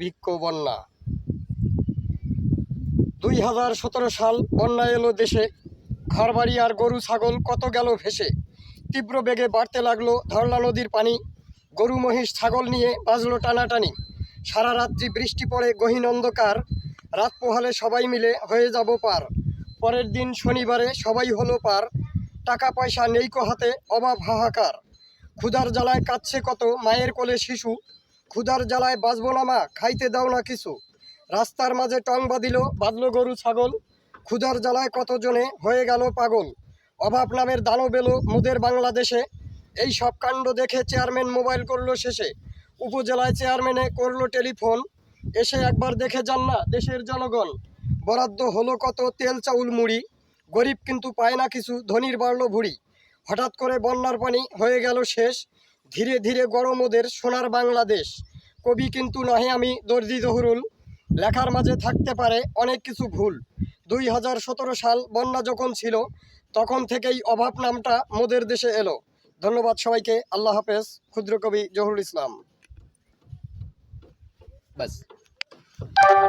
দুর্ভিক্ষ বন্যা। দুই হাজার সতেরো সাল বন্যা এলো দেশে। ঘরবাড়ি আর গরু, ছাগল কত গেল ভেসে। তীব্র বেগে বাড়তে লাগল ধরলা নদীর পানি। গরু, মহিষ, ছাগল নিয়ে বাজলো টানাটানি। সারা রাত্রি বৃষ্টি পড়ে গহীন অন্ধকার। রাত পোহালে সবাই মিলে হয়ে যাব পার। পরের দিন শনিবারে সবাই হলো পার। টাকা পয়সা নেই হাতে, অভাব হাহাকার। ক্ষুধার জ্বালায় কাচ্ছে কত মায়ের কোলে শিশু। ক্ষুধার জ্বালায় বাঁচবো না মা, খাইতে দাও না কিছু। রাস্তার মাঝে টং বাঁধিল, বাঁধলো গরু, ছাগল। ক্ষুধার জ্বালায় কতজনে হয়ে গেল পাগল। অভাব নামের দানব এলো মোদের বাংলাদেশে। এই সব কাণ্ড দেখে চেয়ারম্যান মোবাইল করল শেষে। উপজেলায় চেয়ারম্যানে করল টেলিফোন। এসে একবার দেখে যান না দেশের জনগণ। বরাদ্দ হলো কত তেল, চাউল, মুড়ি। গরিব কিন্তু পায় না কিছু, ধনির বাড়লো ভুড়ি। হঠাৎ করে বন্যার পানি হয়ে গেল শেষ। ধীরে ধীরে গরম ওদের সোনার বাংলাদেশ। কবি কিন্তু নহে আমি দর্জি জহুরুল। লেখার মাঝে থাকতে পারে অনেক কিছু ভুল। দুই হাজার সতেরো সাল বন্যা যখন ছিল, তখন থেকেই অভাব নামটা মোদের দেশে এলো। ধন্যবাদ সবাইকে। আল্লাহ হাফেজ। ক্ষুদ্র কবি জহুরুল ইসলাম। ব্যাস